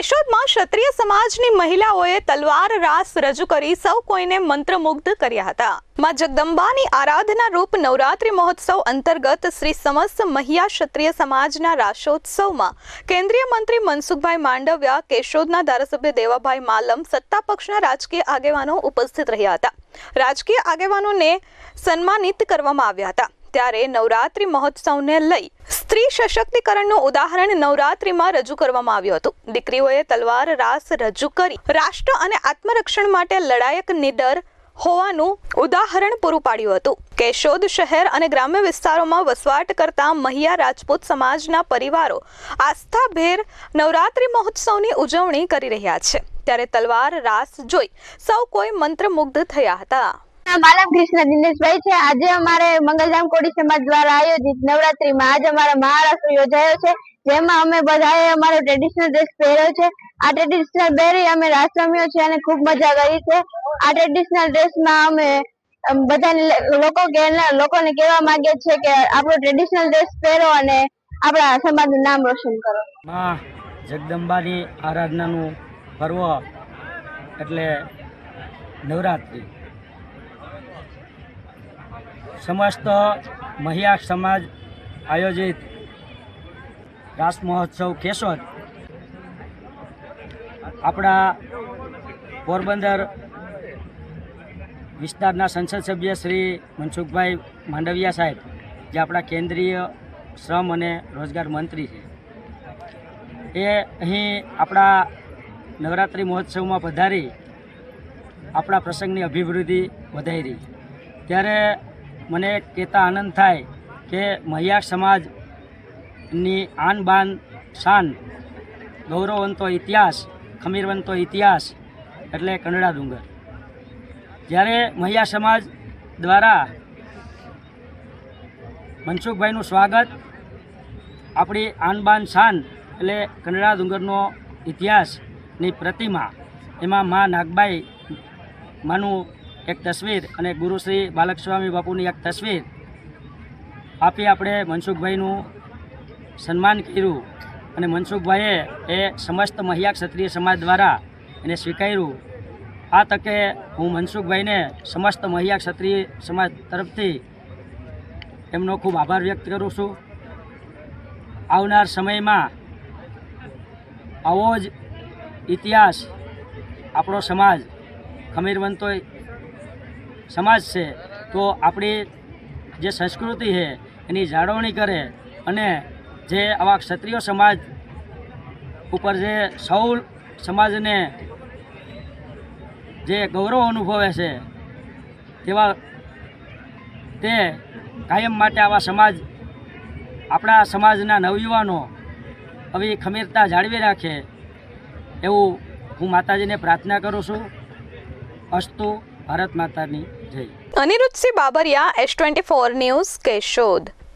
કેશોદમાં ક્ષત્રિય સમાજની મહિલાઓએ તલવાર રાસ રજૂ કરી સૌ કોઈને મંત્રમુગ્ધ કર્યા હતા. માં જગદંબાની આરાધના રૂપ નવરાત્રિ મહોત્સવ અંતર્ગત શ્રી સમસ્ત મહિયા ક્ષત્રિય સમાજના રાસોત્સવમાં કેન્દ્રીય મંત્રી મનસુખભાઈ માંડવિયા, કેશોદના ધારાસભ્ય દેવાભાઈ માલમ, સત્તા પક્ષના રાજકીય આગેવાનો ઉપસ્થિત રહ્યા હતા. રાજકીય આગેવાનોને સન્માનિત કરવામાં આવ્યા હતા. ત્યારે નવરાત્રિ મહોત્સવને લઈ સ્ત્રી સશક્તિકરણનું ઉદાહરણ નવરાત્રિમાં રજૂ કરવામાં આવ્યું હતું. દીકરીઓએ તલવાર, રાસ રજૂ કરી રાષ્ટ્ર અને આત્મરક્ષણ માટે લડાયક નિડર હોવાનું ઉદાહરણ પૂરું પાડ્યું હતું. કેશોદ શહેર અને ગ્રામ્ય વિસ્તારોમાં વસવાટ કરતા મહિયા રાજપૂત સમાજના પરિવારો આસ્થાભેર નવરાત્રિ મહોત્સવની ઉજવણી કરી રહ્યા છે. ત્યારે તલવાર, રાસ જોઈ સૌ કોઈ મંત્રમુગ્ધ થયા હતા. નામ આલમ કૃષ્ણ દિનેશભાઈ છે. આજે અમારે મંગલધામ કોડી સમાજ દ્વારા આયોજિત નવરાત્રીમાં આજે અમારો મહારાષ્ટ્ર યોજાયો છે, જેમાં અમે બધાએ અમારો ટ્રેડિશનલ ડ્રેસ પહેર્યો છે. આ ટ્રેડિશનલ પહેરી અમે રાસ રમ્યો છે અને ખૂબ મજા કરી છે. આ ટ્રેડિશનલ ડ્રેસમાં અમે બધાને લોકો લોકોને કહેવા માંગે છે કે આપણો ટ્રેડિશનલ ડ્રેસ પહેરો અને આપણા સમાજનું નામ રોશન કરો. માં જગદંબાની આરાધનાનું પર્વ એટલે નવરાત્રિ. સમસ્ત મહિયા સમાજ આયોજિત રાસ મહોત્સવ કેશોદ. આપણા પોરબંદર વિસ્તારના સંસદ સભ્ય શ્રી મનસુખભાઈ માંડવિયા સાહેબ, જે આપણા કેન્દ્રીય શ્રમ અને રોજગાર મંત્રી છે. એ અહીં આપણા નવરાત્રિ મહોત્સવમાં પધારી આપણા પ્રસંગની અભિવૃદ્ધિ વધારી. ત્યારે મને કહેતા આનંદ થાય કે મહિયા સમાજની આન બાન શાન, ગૌરવવંતો ઇતિહાસ, ખમીરવંતો ઇતિહાસ એટલે કંડળા ડુંગર. જ્યારે મહિયા સમાજ દ્વારા મનસુખભાઈનું સ્વાગત, આપણી આનબાન શાન એટલે કંડળા ડુંગરનો ઇતિહાસની પ્રતિમા, એમાં મા નાગબાઈ, માનું એક તસવીર અને ગુરુશ્રી બાલકસ્વામી બાપુની એક તસવીર. આપી આપણે મનસુખભાઈનું સન્માન કર્યું અને મનસુખભાઈએ એ સમસ્ત મહિયા ક્ષત્રિય સમાજ દ્વારા એને સ્વીકાર્યું. આ તકે હું મનસુખભાઈને સમસ્ત મહિયા ક્ષત્રિય સમાજ તરફથી એમનો ખૂબ આભાર વ્યક્ત કરું છું. આવનાર સમયમાં આવો જ ઇતિહાસ આપણો સમાજ ખમીરવંતો સમાજ છે, તો આપણી જે સંસ્કૃતિ છે, એની જાળવણી કરે અને જે આવા ક્ષત્રિય સમાજ ઉપર જે સૌ સમાજને જે ગૌરવ અનુભવે છે, તેવા તે કાયમ માટે આવા સમાજ, આપણા સમાજના નવયુવાનો આવી ખમીરતા જાળવી રાખે એવું હું માતાજીને પ્રાર્થના કરું છું. અસ્તુ ભારત માતાની જય. Aniruddhsinh Babariya S twenty four news Keshod.